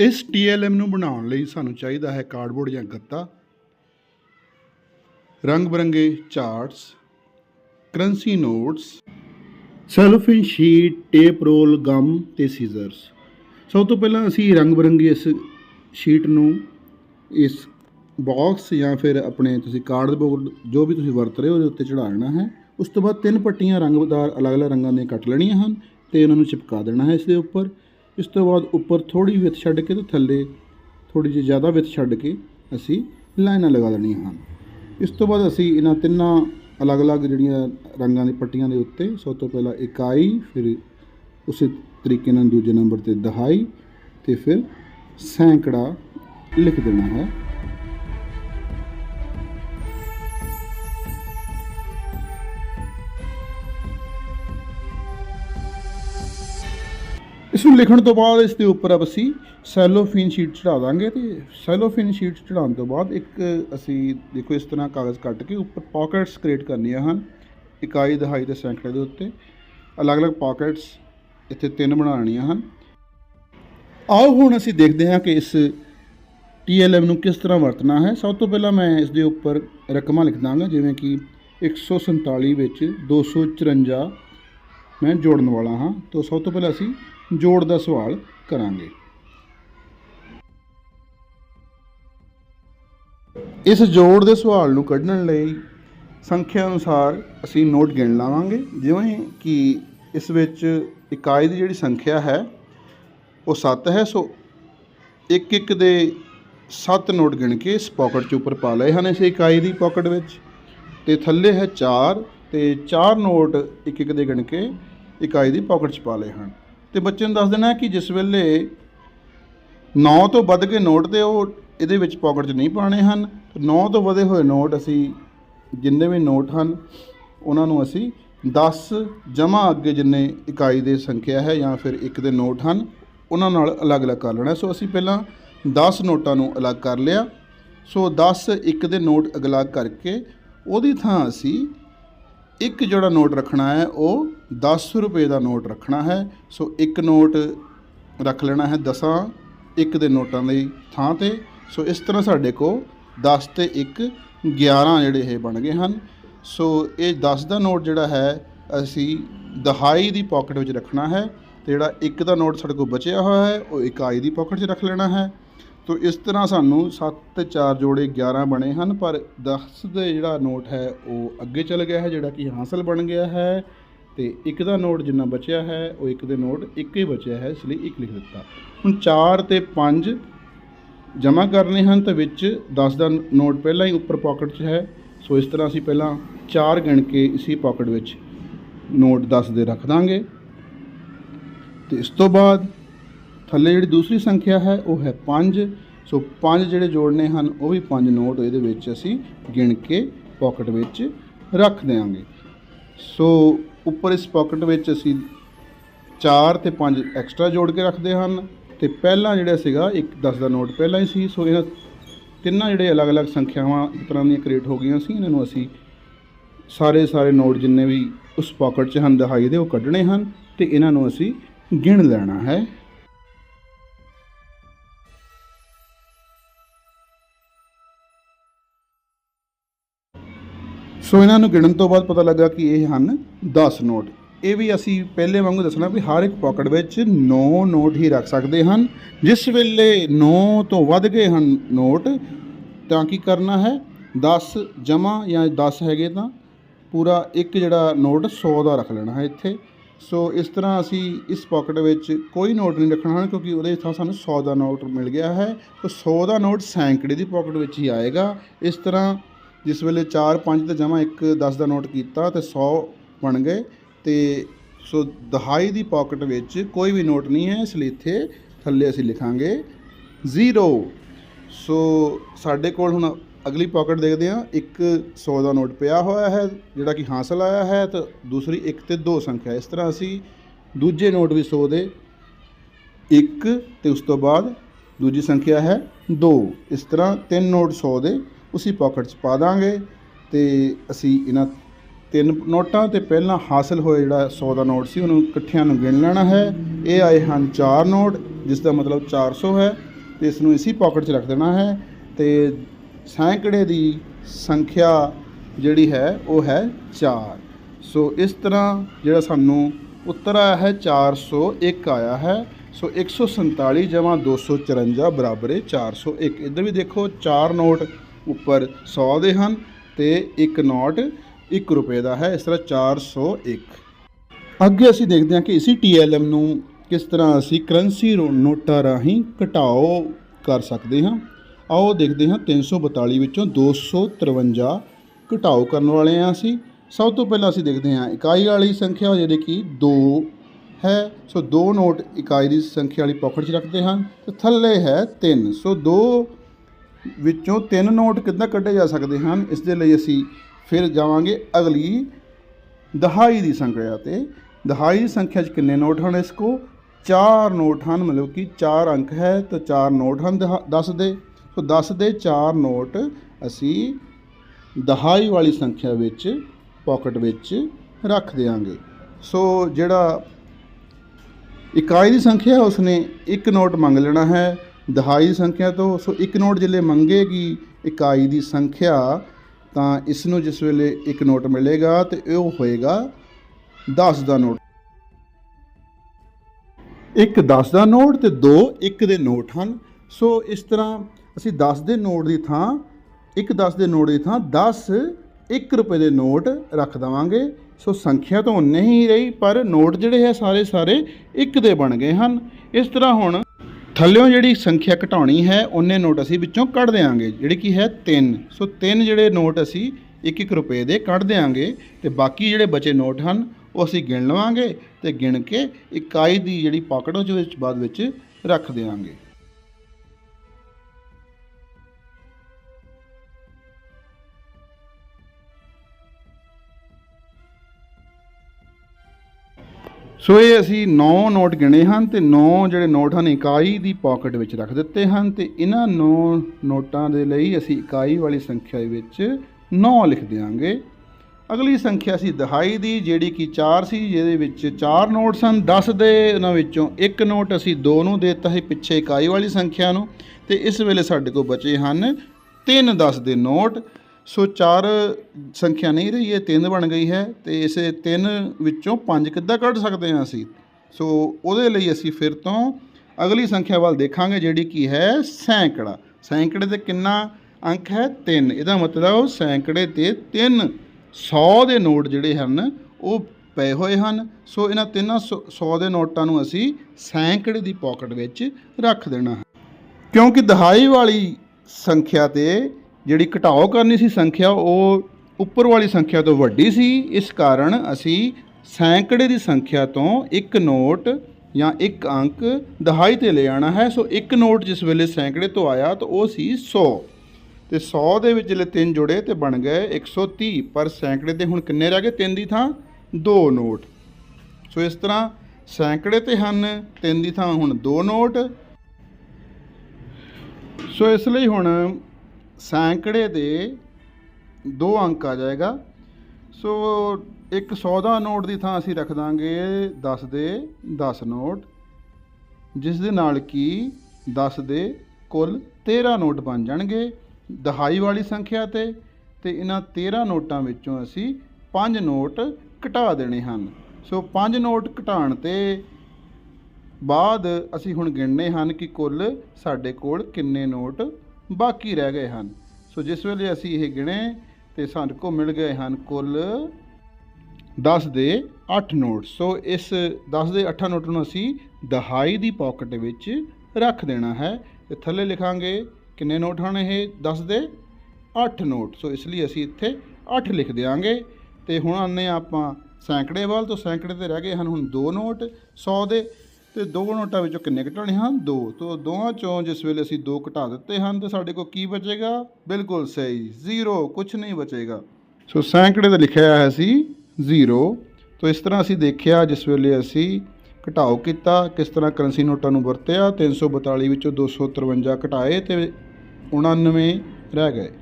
ਇਸ TLM ਨੂੰ ਬਣਾਉਣ ਲਈ ਸਾਨੂੰ ਚਾਹੀਦਾ ਹੈ ਕਾਰਡਬੋਰਡ ਜਾਂ ਗੱਤਾ। ਰੰਗ ਬਰੰਗੇ charts, currency notes, cellophane sheet, tape roll, gum ਤੇ ਸੀਜ਼ਰਸ। ਸਭ ਤੋਂ ਪਹਿਲਾਂ ਅਸੀਂ ਰੰਗ ਬਰੰਗੀ ਇਸ ਸ਼ੀਟ ਨੂੰ ਇਸ ਬਾਕਸ ਜਾਂ ਫਿਰ ਆਪਣੇ ਤੁਸੀਂ ਕਾਰਡਬੋਰਡ ਜੋ ਵੀ ਤੁਸੀਂ ਵਰਤ ਰਹੇ ਹੋ ਉਹਦੇ ਉੱਤੇ ਚੜਾਉਣਾ ਹੈ। ਉਸ ਤੋਂ ਬਾਅਦ ਤਿੰਨ ਪੱਟੀਆਂ ਰੰਗਦਾਰ ਅਲੱਗ-ਅਲੱਗ ਰੰਗਾਂ ਦੀਆਂ ਕੱਟ ਲੈਣੀਆਂ ਹਨ ਤੇ ਉਹਨਾਂ ਨੂੰ ਚਿਪਕਾ ਦੇਣਾ ਹੈ ਇਸ ਦੇ ਉੱਪਰ। ਇਸ ਤੋਂ ਬਾਅਦ ਉੱਪਰ ਥੋੜੀ ਵਿੱਥ ਛੱਡ ਕੇ ਤੇ ਥੱਲੇ ਥੋੜੀ ਜਿਹੀ ਜ਼ਿਆਦਾ ਵਿੱਥ ਛੱਡ ਕੇ ਅਸੀਂ ਲਾਈਨਾਂ ਲਗਾ ਦੇਣੀਆਂ ਹਨ। ਇਸ ਤੋਂ ਬਾਅਦ ਅਸੀਂ ਇਹਨਾਂ ਤਿੰਨਾਂ ਅਲੱਗ-ਅਲੱਗ ਜਿਹੜੀਆਂ ਰੰਗਾਂ ਦੀ ਪੱਟੀਆਂ ਦੇ ਉੱਤੇ ਸਭ ਤੋਂ ਪਹਿਲਾਂ ਇਕਾਈ ਫਿਰ ਉਸੇ ਤਰੀਕੇ ਨਾਲ ਦੂਜੇ ਨੰਬਰ ਤੇ ਦਹਾਈ ਤੇ ਫਿਰ ਸੈਂਕੜਾ ਲਿਖ ਦੇਣਾ ਹੈ। ਇਸ ਨੂੰ ਲਿਖਣ ਤੋਂ ਬਾਅਦ ਇਸ ਦੇ ਉੱਪਰ ਅਸੀਂ ਸੈਲੋਫਿਨ ਸ਼ੀਟ ਚੜਾ ਦਾਂਗੇ ਤੇ ਸੈਲੋਫਿਨ ਸ਼ੀਟ ਚੜਾਉਣ ਤੋਂ ਬਾਅਦ ਇੱਕ ਅਸੀਂ ਦੇਖੋ ਇਸ ਤਰ੍ਹਾਂ ਕਾਗਜ਼ ਕੱਟ ਕੇ ਉੱਪਰ ਪਾਕਟਸ ਕ੍ਰੀਏਟ ਕਰਨੀਆਂ ਹਨ, ਇਕਾਈ, ਦਹਾਈ ਤੇ ਸੈਂਕੜੇ ਦੇ ਉੱਤੇ। ਅਲੱਗ-ਅਲੱਗ ਪਾਕਟਸ ਇੱਥੇ ਤਿੰਨ ਬਣਾਉਣੀਆਂ ਹਨ। ਆਓ ਹੁਣ ਅਸੀਂ ਦੇਖਦੇ ਹਾਂ ਕਿ ਇਸ TLM ਨੂੰ ਕਿਸ ਤਰ੍ਹਾਂ ਵਰਤਣਾ ਹੈ। ਸਭ ਤੋਂ ਪਹਿਲਾਂ ਮੈਂ ਇਸ ਦੇ ਉੱਪਰ ਰਕਮਾਂ ਲਿਖ ਦਾਂਗਾ, ਜਿਵੇਂ ਕਿ 147 ਵਿੱਚ 254 ਮੈਂ ਜੋੜਨ ਵਾਲਾ ਹਾਂ। ਤਾਂ ਸਭ ਤੋਂ ਪਹਿਲਾਂ ਅਸੀਂ ਜੋੜ ਦਾ ਸਵਾਲ ਕਰਾਂਗੇ। ਇਸ ਜੋੜ ਦੇ ਸਵਾਲ ਨੂੰ ਕੱਢਣ ਲਈ ਸੰਖਿਆ ਅਨੁਸਾਰ ਅਸੀਂ ਨੋਟ ਗਿਣ ਲਾਵਾਂਗੇ। ਜਿਵੇਂ ਕਿ ਇਸ ਵਿੱਚ ਇਕਾਈ ਦੀ ਜਿਹੜੀ ਸੰਖਿਆ ਹੈ, ਉਹ 7 ਹੈ, ਸੋ ਇੱਕ ਇੱਕ ਦੇ 7 ਨੋਟ ਗਿਣ ਕੇ ਇਸ ਪਾਕਟ 'ਚ ਉੱਪਰ ਪਾ ਲਏ ਹਨ ਇਸ ਇਕਾਈ ਦੀ ਪਾਕਟ ਵਿੱਚ। ਤੇ ਥੱਲੇ ਹੈ 4 ਤੇ 4 ਨੋਟ ਇੱਕ ਇੱਕ ਦੇ ਗਿਣ ਕੇ ਇਕਾਈ ਦੀ ਪਾਕਟ 'ਚ ਪਾ ਲਏ ਹਨ। ਤੇ ਬੱਚੇ ਨੂੰ ਦੱਸ ਦੇਣਾ ਕਿ ਜਿਸ ਵੇਲੇ 9 ਤੋਂ ਵੱਧ ਕੇ ਨੋਟ ਤੇ ਉਹ ਇਹਦੇ ਵਿੱਚ ਪਾਕਟ 'ਚ ਨਹੀਂ ਪਾਣੇ ਹਨ 9 ਤੋਂ ਵਧੇ ਹੋਏ ਨੋਟ ਅਸੀਂ ਜਿੰਨੇ ਵੀ ਨੋਟ ਹਨ, ਉਹਨਾਂ ਨੂੰ ਅਸੀਂ 10 ਜਮਾ ਅੱਗੇ ਜਿੰਨੇ ਇਕਾਈ ਦੇ ਸੰਖਿਆ ਹੈ ਜਾਂ ਫਿਰ ਇੱਕ ਦੇ ਨੋਟ ਹਨ, ਉਹਨਾਂ ਨਾਲ ਅਲੱਗ-ਅਲੱਗ ਕਰ ਲੈਣਾ ਸੋ ਅਸੀਂ ਪਹਿਲਾਂ 10 ਨੋਟਾਂ ਨੂੰ ਅਲੱਗ ਕਰ ਲਿਆ। ਸੋ 10 ਇੱਕ ਦੇ ਨੋਟ ਅਲੱਗ ਕਰਕੇ ਉਹਦੀ ਥਾਂ ਅਸੀਂ ਇੱਕ ਜਿਹੜਾ ਨੋਟ ਰੱਖਣਾ ਹੈ, ਉਹ 10 ਰੁਪਏ ਦਾ ਨੋਟ ਰੱਖਣਾ ਹੈ, ਸੋ ਇੱਕ ਨੋਟ ਰੱਖ ਲੈਣਾ ਹੈ ਦਸਾਂ ਇੱਕ ਦੇ ਨੋਟਾਂ ਦੀ ਥਾਂ ਤੇ। ਸੋ ਇਸ ਤਰ੍ਹਾਂ ਸਾਡੇ ਕੋਲ 10 ਤੇ 1 11 ਜਿਹੜੇ ਇਹ ਬਣ ਗਏ ਹਨ। ਸੋ ਇਹ 10 ਦਾ ਨੋਟ ਜਿਹੜਾ ਹੈ, ਅਸੀਂ ਦਹਾਈ ਦੀ ਪਾਕਟ ਵਿੱਚ ਰੱਖਣਾ ਹੈ ਤੇ ਜਿਹੜਾ ਇੱਕ ਦਾ ਨੋਟ ਸਾਡੇ ਕੋਲ ਬਚਿਆ ਹੋਇਆ ਹੈ, ਉਹ ਇਕਾਈ ਦੀ ਪਾਕਟ 'ਚ ਰੱਖ ਲੈਣਾ ਹੈ। ਤੋ ਇਸ ਤਰ੍ਹਾਂ ਸਾਨੂੰ 7 ਤੇ 4 ਜੋੜੇ 11 ਬਣੇ ਹਨ, ਪਰ 10 ਦੇ ਜਿਹੜਾ ਨੋਟ ਹੈ, ਉਹ ਅੱਗੇ ਚਲ ਗਿਆ ਹੈ, ਜਿਹੜਾ ਕਿ ਹਾਸਲ ਬਣ ਗਿਆ ਹੈ। ਤੇ ਇੱਕ ਦਾ ਨੋਟ ਜਿੰਨਾ ਬਚਿਆ ਹੈ, ਉਹ ਇੱਕ ਦੇ ਨੋਟ ਇੱਕ ਹੀ ਬਚਿਆ ਹੈ, ਇਸ ਲਈ ਇੱਕ ਲਿਖ ਦਿੱਤਾ। ਹੁਣ 4 ਤੇ 5 ਜਮ੍ਹਾਂ ਕਰਨੇ ਹਨ ਤਾਂ ਵਿੱਚ 10 ਦਾ ਨੋਟ ਪਹਿਲਾਂ ਹੀ ਉੱਪਰ ਪਾਕਟ 'ਚ ਹੈ। ਸੋ ਇਸ ਤਰ੍ਹਾਂ ਅਸੀਂ ਪਹਿਲਾਂ 4 ਗਿਣ ਕੇ ਇਸੇ ਪਾਕਟ ਵਿੱਚ ਨੋਟ 10 ਦੇ ਰੱਖ ਦਾਂਗੇ। ਤੇ ਇਸ ਤੋਂ ਬਾਅਦ ਥੱਲੇ ਜਿਹੜੀ ਦੂਸਰੀ ਸੰਖਿਆ ਹੈ, ਉਹ ਹੈ 5 ਸੋ 5 ਜਿਹੜੇ ਜੋੜਨੇ ਹਨ, ਉਹ ਵੀ 5 ਨੋਟ ਇਹਦੇ ਵਿੱਚ ਅਸੀਂ ਗਿਣ ਕੇ ਪਾਕਟ ਵਿੱਚ ਰੱਖ ਦੇਵਾਂਗੇ ਸੋ ਉੱਪਰ ਇਸ ਪਾਕਟ ਵਿੱਚ ਅਸੀਂ 4 ਤੇ 5 ਐਕਸਟਰਾ ਜੋੜ ਕੇ ਰੱਖਦੇ ਹਨ ਤੇ ਪਹਿਲਾਂ ਜਿਹੜਾ ਸੀਗਾ ਇੱਕ 10 ਦਾ ਨੋਟ ਪਹਿਲਾਂ ਹੀ ਸੀ, ਸੋ ਇਹਨਾਂ ਤਿੰਨਾਂ ਜਿਹੜੇ ਅਲੱਗ-ਅਲੱਗ ਸੰਖਿਆਵਾਂ ਇੱਕ ਤਰ੍ਹਾਂ ਦੀਆਂ ਕ੍ਰੀਏਟ ਹੋ ਗਈਆਂ ਸੀ, ਇਹਨਾਂ ਨੂੰ ਅਸੀਂ ਸਾਰੇ ਸਾਰੇ ਨੋਟ ਜਿੰਨੇ ਵੀ ਉਸ ਪਾਕਟ 'ਚ ਹਨ ਦਿਖਾਈ ਦੇ ਉਹ ਕੱਢਣੇ ਹਨ ਤੇ ਇਹਨਾਂ ਨੂੰ ਅਸੀਂ ਗਿਣ ਲੈਣਾ ਹੈ। ਸੋ ਇਹਨਾਂ ਨੂੰ ਗਿਣਨ ਤੋਂ ਬਾਅਦ ਪਤਾ ਲੱਗਾ ਕਿ ਇਹ ਹਨ 10 ਨੋਟ। ਇਹ ਵੀ ਅਸੀਂ ਪਹਿਲੇ ਵਾਂਗੂ ਦੱਸਣਾ ਵੀ ਹਰ ਇੱਕ ਪਾਕਟ ਵਿੱਚ 9 ਨੋਟ ਹੀ ਰੱਖ ਸਕਦੇ ਹਨ। ਜਿਸ ਵੇਲੇ 9 ਤੋਂ ਵੱਧ ਗਏ ਹਨ ਨੋਟ, ਤਾਂ ਕੀ ਕਰਨਾ ਹੈ? 10 ਜਮਾ ਜਾਂ 10 ਹੈਗੇ ਤਾਂ ਪੂਰਾ ਇੱਕ ਜਿਹੜਾ ਨੋਟ 100 ਦਾ ਰੱਖ ਲੈਣਾ ਹੈ ਇੱਥੇ। ਸੋ ਇਸ ਤਰ੍ਹਾਂ ਅਸੀਂ ਇਸ ਪਾਕਟ ਵਿੱਚ ਕੋਈ ਨੋਟ ਨਹੀਂ ਰੱਖਣਾ ਹਨ ਕਿਉਂਕਿ ਉਹਦੇ ਥਾਂ ਸਾਨੂੰ 100 ਦਾ ਨੋਟ ਮਿਲ ਗਿਆ ਹੈ। ਤਾਂ 100 ਦਾ ਨੋਟ ਸੈਂਕੜੇ ਦੀ ਪਾਕਟ ਵਿੱਚ ਹੀ ਆਏਗਾ। ਇਸ ਤਰ੍ਹਾਂ ਜਿਸ ਵੇਲੇ 4 5 ਤੇ ਜਮਾ ਇੱਕ 10 ਦਾ ਨੋਟ ਕੀਤਾ ਤੇ 100 ਬਣ ਗਏ ਤੇ ਸੋ ਦਹਾਈ ਦੀ ਪਾਕਟ ਵਿੱਚ ਕੋਈ ਵੀ ਨੋਟ ਨਹੀਂ ਹੈ, ਇਸ ਲਈ ਇੱਥੇ ਥੱਲੇ ਅਸੀਂ ਲਿਖਾਂਗੇ 0 ਸੋ ਸਾਡੇ ਕੋਲ ਹੁਣ ਅਗਲੀ ਪਾਕਟ ਦੇਖਦੇ ਹਾਂ, ਇੱਕ 100 ਦਾ ਨੋਟ ਪਿਆ ਹੋਇਆ ਹੈ, ਜਿਹੜਾ ਕਿ ਹਾਸਲ ਆਇਆ ਹੈ ਤਾਂ ਦੂਸਰੀ 1 ਤੇ 2 ਸੰਖਿਆ, ਇਸ ਤਰ੍ਹਾਂ ਅਸੀਂ ਦੂਜੇ ਨੋਟ ਵੀ 100 ਦੇ 1 ਤੇ ਉਸ ਤੋਂ ਬਾਅਦ ਦੂਜੀ ਸੰਖਿਆ ਹੈ 2 ਇਸ ਤਰ੍ਹਾਂ ਤਿੰਨ ਨੋਟ 100 ਦੇ ਉਸੇ ਪਾਕਟ 'ਚ ਪਾ ਦਾਂਗੇ ਤੇ ਅਸੀਂ ਇਹਨਾਂ ਤਿੰਨ ਨੋਟਾਂ ਤੇ ਪਹਿਲਾਂ ਹਾਸਲ ਹੋਏ ਜਿਹੜਾ 100 ਦਾ ਨੋਟ ਸੀ, ਉਹਨੂੰ ਇਕੱਠਿਆਂ ਨੂੰ ਗਿਣ ਲੈਣਾ ਹੈ। ਇਹ ਆਏ ਹਨ ਚਾਰ ਨੋਟ, ਜਿਸ ਦਾ ਮਤਲਬ 400 ਹੈ ਤੇ ਇਸ ਨੂੰ ਇਸੀ ਪਾਕਟ 'ਚ ਰੱਖ ਦੇਣਾ ਹੈ ਤੇ ਸੈਂਕੜੇ ਦੀ ਸੰਖਿਆ ਜਿਹੜੀ ਹੈ, ਉਹ ਹੈ 4 ਸੋ ਇਸ ਤਰ੍ਹਾਂ ਜਿਹੜਾ ਸਾਨੂੰ ਉੱਤਰ ਆਇਆ ਹੈ 401 ਆਇਆ ਹੈ। ਸੋ 147 ਜਮਾ 254 ਬਰਾਬਰ ਹੈ 401 ਇੱਧਰ ਵੀ ਦੇਖੋ, ਚਾਰ ਨੋਟ ਉੱਪਰ 100 ਦੇ ਹਨ ਤੇ ਇੱਕ ਨੋਟ 1 ਰੁਪਏ ਦਾ ਹੈ, ਇਸ ਤਰ੍ਹਾਂ 401 ਅੱਗੇ ਅਸੀਂ ਦੇਖਦੇ ਹਾਂ ਕਿ ਇਸੀ TLM ਨੂੰ ਕਿਸ ਤਰ੍ਹਾਂ ਅਸੀਂ ਕਰੰਸੀ ਨੋਟਾਂ ਰਾਹੀਂ ਘਟਾਓ ਕਰ ਸਕਦੇ ਹਾਂ। ਆਓ ਦੇਖਦੇ ਹਾਂ 342 ਵਿੱਚੋਂ 253 ਘਟਾਓ ਕਰਨ ਵਾਲੇ ਹਾਂ ਅਸੀਂ। ਸਭ ਤੋਂ ਪਹਿਲਾਂ ਅਸੀਂ ਦੇਖਦੇ ਹਾਂ ਇਕਾਈ ਵਾਲੀ ਸੰਖਿਆ ਜਿਹੜੀ ਕਿ 2 ਹੈ, ਸੋ ਦੋ ਨੋਟ ਇਕਾਈ ਦੀ ਸੰਖਿਆ ਵਾਲੀ ਪਾਕਟ 'ਚ ਰੱਖਦੇ ਹਾਂ ਤੇ ਥੱਲੇ ਹੈ 3 ਸੋ ਦੋ ਵਿੱਚੋਂ ਤਿੰਨ ਨੋਟ ਕਿੱਦਾਂ ਕੱਢੇ ਜਾ ਸਕਦੇ ਹਨ? ਇਸ ਦੇ ਲਈ ਅਸੀਂ ਫਿਰ ਜਾਵਾਂਗੇ ਅਗਲੀ ਦਹਾਈ ਦੀ ਸੰਖਿਆ ਤੇ। ਦਹਾਈ ਦੀ ਸੰਖਿਆ 'ਚ ਕਿੰਨੇ ਨੋਟ ਹਨ ਇਸ ਕੋ? ਚਾਰ ਨੋਟ ਹਨ, ਮਤਲਬ ਕਿ ਚਾਰ ਅੰਕ ਹੈ, ਤਾਂ ਚਾਰ ਨੋਟ ਹਨ 10 ਦੇ। ਸੋ 10 ਦੇ ਚਾਰ ਨੋਟ ਅਸੀਂ ਦਹਾਈ ਵਾਲੀ ਸੰਖਿਆ ਵਿੱਚ, ਪਾਕਟ ਵਿੱਚ ਰੱਖ ਦਿਆਂਗੇ। ਸੋ ਜਿਹੜਾ ਇਕਾਈ ਦੀ ਸੰਖਿਆ, ਉਸਨੇ ਇੱਕ ਨੋਟ ਮੰਗ ਲੈਣਾ ਹੈ। ਦਹਾਈ ਦੀ ਸੰਖਿਆ ਤੋਂ ਸੋ ਇੱਕ ਨੋਟ ਜਿੱਲੇ ਮੰਗੇਗੀ ਇਕਾਈ ਦੀ ਸੰਖਿਆ, ਤਾਂ ਇਸ ਨੂੰ ਜਿਸ ਵੇਲੇ ਇੱਕ ਨੋਟ ਮਿਲੇਗਾ ਤੇ ਉਹ ਹੋਏਗਾ 10 ਦਾ ਨੋਟ। ਇੱਕ 10 ਦਾ ਨੋਟ ਤੇ ਦੋ ਇੱਕ ਦੇ ਨੋਟ ਹਨ। ਸੋ ਇਸ ਤਰ੍ਹਾਂ ਅਸੀਂ 10 ਦੇ ਨੋਟ ਦੀ ਥਾਂ, ਇੱਕ 10 ਦੇ ਨੋਟ ਦੀ ਥਾਂ 10 1 ਰੁਪਏ ਦੇ ਨੋਟ ਰੱਖ ਦਵਾਂਗੇ। ਸੋ ਸੰਖਿਆ ਤਾਂ ਉਨੇ ਹੀ ਰਹੀ, ਪਰ ਨੋਟ ਜਿਹੜੇ ਹੈ ਸਾਰੇ ਸਾਰੇ ਇੱਕ ਦੇ ਬਣ ਗਏ ਹਨ। ਇਸ ਤਰ੍ਹਾਂ ਹੁਣ ਥੱਲਿਓਂ ਜਿਹੜੀ ਸੰਖਿਆ ਘਟਾਉਣੀ ਹੈ, ਉਹਨੇ ਨੋਟ ਅਸੀਂ ਵਿੱਚੋਂ ਕੱਢ ਦੇਾਂਗੇ ਜਿਹੜੀ ਕੀ ਹੈ 3 ਸੋ ਤਿੰਨ ਜਿਹੜੇ ਨੋਟ ਅਸੀਂ 1-1 ਰੁਪਏ ਦੇ ਕੱਢ ਦੇਾਂਗੇ ਤੇ ਬਾਕੀ ਜਿਹੜੇ ਬਚੇ ਨੋਟ ਹਨ, ਉਹ ਅਸੀਂ ਗਿਣ ਲਵਾਂਗੇ ਤੇ ਗਿਣ ਕੇ ਇਕਾਈ ਦੀ ਜਿਹੜੀ ਪਾਕਟ ਉਹ ਵਿੱਚ ਬਾਅਦ ਵਿੱਚ ਰੱਖ ਦੇਾਂਗੇ ਸੋ ਇਹ ਅਸੀਂ 9 ਨੋਟ ਗਿਣੇ ਹਨ ਤੇ 9 ਜਿਹੜੇ ਨੋਟ ਹਨ ਇਕਾਈ ਦੀ ਪਾਕਟ ਵਿੱਚ ਰੱਖ ਦਿੱਤੇ ਹਨ ਤੇ ਇਹਨਾਂ 9 ਨੋਟਾਂ ਦੇ ਲਈ ਅਸੀਂ ਇਕਾਈ ਵਾਲੀ ਸੰਖਿਆ ਵਿੱਚ 9 ਲਿਖ ਦਿਆਂਗੇ। ਅਗਲੀ ਸੰਖਿਆ ਸੀ ਦਹਾਈ ਦੀ, ਜਿਹੜੀ ਕਿ 4 ਸੀ, ਜਿਹਦੇ ਵਿੱਚ 4 ਨੋਟ ਸਨ 10 ਦੇ ਉਹਨਾਂ ਵਿੱਚੋਂ ਇੱਕ ਨੋਟ ਅਸੀਂ 2 ਨੂੰ ਦੇ ਦਿੱਤਾ ਸੀ ਪਿੱਛੇ ਇਕਾਈ ਵਾਲੀ ਸੰਖਿਆ ਨੂੰ ਤੇ ਇਸ ਵੇਲੇ ਸਾਡੇ ਕੋਲ ਬਚੇ ਹਨ 3 10 ਦੇ ਨੋਟ। ਸੋ ਚਾਰ ਸੰਖਿਆ ਨਹੀਂ ਰਹੀ, ਇਹ ਤਿੰਨ ਬਣ ਗਈ ਹੈ ਤੇ ਇਸੇ ਤਿੰਨ ਵਿੱਚੋਂ ਪੰਜ ਕਿੱਦਾਂ ਕੱਢ ਸਕਦੇ ਹਾਂ ਅਸੀਂ? ਸੋ ਉਹਦੇ ਲਈ ਅਸੀਂ ਫਿਰ ਤੋਂ ਅਗਲੀ ਸੰਖਿਆ ਵੱਲ ਦੇਖਾਂਗੇ, ਜਿਹੜੀ ਕੀ ਹੈ ਸੈਂਕੜਾ। ਸੈਂਕੜੇ ਤੇ ਕਿੰਨਾ ਅੰਕ ਹੈ? 3 ਇਹਦਾ ਮਤਲਬ ਸੈਂਕੜੇ ਤੇ 3 100 ਦੇ ਨੋਟ ਜਿਹੜੇ ਹਨ, ਉਹ ਪਏ ਹੋਏ ਹਨ। ਸੋ ਇਹਨਾਂ ਤਿੰਨਾਂ 100 ਦੇ ਨੋਟਾਂ ਨੂੰ ਅਸੀਂ ਸੈਂਕੜੇ ਦੀ ਪਾਕਟ ਵਿੱਚ ਰੱਖ ਦੇਣਾ ਹੈ। ਕਿਉਂਕਿ ਦਹਾਈ ਵਾਲੀ ਸੰਖਿਆ ਤੇ ਜਿਹੜੀ ਘਟਾਓ ਕਰਨੀ ਸੀ ਸੰਖਿਆ, ਉਹ ਉੱਪਰ ਵਾਲੀ ਸੰਖਿਆ ਤੋਂ ਵੱਡੀ ਸੀ। ਇਸ ਕਾਰਨ ਅਸੀਂ ਸੈਂਕੜੇ ਦੀ ਸੰਖਿਆ ਤੋਂ ਇੱਕ ਨੋਟ ਜਾਂ ਇੱਕ ਅੰਕ ਦਹਾਈ ਤੇ ਲੈ ਆਣਾ ਹੈ। ਸੋ ਇੱਕ ਨੋਟ ਜਿਸ ਵੇਲੇ ਸੈਂਕੜੇ ਤੋਂ ਆਇਆ, ਤਾਂ ਉਹ ਸੀ 100 ਤੇ 100 ਦੇ ਵਿੱਚ ਜਿਹੜੇ ਤਿੰਨ ਜੁੜੇ ਤੇ ਬਣ ਗਏ 130 ਪਰ ਸੈਂਕੜੇ ਤੇ ਹੁਣ ਕਿੰਨੇ ਰਹਿ ਗਏ? ਤਿੰਨ ਦੀ ਥਾਂ ਦੋ ਨੋਟ। ਸੋ ਇਸ ਤਰ੍ਹਾਂ ਸੈਂਕੜੇ ਤੇ ਹਨ, ਤਿੰਨ ਦੀ ਥਾਂ ਹੁਣ ਦੋ ਨੋਟ। ਸੋ ਇਸ ਲਈ ਹੁਣ ਸੈਂਕੜੇ ਦੇ ਦੋ ਅੰਕ ਆ ਜਾਏਗਾ। ਸੋ ਇੱਕ 100 ਦਾ ਨੋਟ ਦੀ ਥਾਂ ਅਸੀਂ ਰੱਖ ਦਾਂਗੇ 10 ਦੇ 10 ਨੋਟ। ਜਿਸ ਦੇ ਨਾਲ ਕਿ 10 ਦੇ ਕੁੱਲ 13 ਨੋਟ ਬਣ ਜਾਣਗੇ ਦਹਾਈ ਵਾਲੀ ਸੰਖਿਆ ਤੇ ਤੇ ਇਹਨਾਂ 13 ਨੋਟਾਂ ਵਿੱਚੋਂ ਅਸੀਂ 5 ਨੋਟ ਘਟਾ ਦੇਣੇ ਹਨ। ਸੋ 5 ਨੋਟ ਘਟਾਉਣ ਤੇ ਬਾਅਦ ਅਸੀਂ ਹੁਣ ਗਿਣਨੇ ਹਨ ਕਿ ਕੁੱਲ ਸਾਡੇ ਕੋਲ ਕਿੰਨੇ ਨੋਟ ਬਾਕੀ ਰਹਿ ਗਏ ਹਨ। ਸੋ ਜਿਸ ਵੇਲੇ ਅਸੀਂ ਇਹ ਗਿਣੇ, ਤੇ ਸਾਡੇ ਕੋ ਮਿਲ ਗਏ ਹਨ ਕੁੱਲ 10 ਦੇ 8 ਨੋਟ। ਸੋ ਇਸ 10 ਦੇ 8 ਨੋਟ ਨੂੰ ਅਸੀਂ ਦਹਾਈ ਦੀ ਪਾਕਟ ਵਿੱਚ ਰੱਖ ਦੇਣਾ ਹੈ। ਤੇ ਥੱਲੇ ਲਿਖਾਂਗੇ ਕਿੰਨੇ ਨੋਟ ਹਨ ਇਹ? 10 ਦੇ 8 ਨੋਟ। ਸੋ ਇਸ ਲਈ ਅਸੀਂ ਇੱਥੇ 8 ਲਿਖ ਦਿਆਂਗੇ। ਤੇ ਹੁਣ ਆਨੇ ਆਪਾਂ ਸੈਂਕੜੇ ਵੱਲ। ਤੋਂ ਸੈਂਕੜੇ ਤੇ ਰਹਿ ਗਏ ਹਨ ਹੁਣ 2 ਨੋਟ। 100 ਦੇ ਤੇ ਦੋ ਨੋਟਾਂ ਵਿੱਚੋਂ ਕਿੰਨੇ ਘਟਾਉਣੇ ਹਨ? ਦੋ। ਤੋਂ ਦੋਵਾਂ ਚੋਂ ਜਿਸ ਵੇਲੇ ਅਸੀਂ ਦੋ ਘਟਾ ਦਿੱਤੇ ਹਨ, ਤੇ ਸਾਡੇ ਕੋਲ ਕੀ ਬਚੇਗਾ? ਬਿਲਕੁਲ ਸਹੀ, ਜ਼ੀਰੋ। ਕੁਝ ਨਹੀਂ ਬਚੇਗਾ। ਸੋ ਸੈਂਕੜੇ ਤੇ ਲਿਖਿਆ ਹੋਇਆ ਸੀ, ਜ਼ੀਰੋ। ਤੋਂ ਇਸ ਤਰ੍ਹਾਂ ਅਸੀਂ ਦੇਖਿਆ, ਜਿਸ ਵੇਲੇ ਅਸੀਂ ਘਟਾਓ ਕੀਤਾ, ਕਿਸ ਤਰ੍ਹਾਂ ਕਰੰਸੀ ਨੋਟਾਂ ਨੂੰ ਵਰਤਿਆ 342 ਵਿੱਚੋਂ 253 ਘਟਾਏ ਤੇ 99 ਰਹਿ ਗਏ।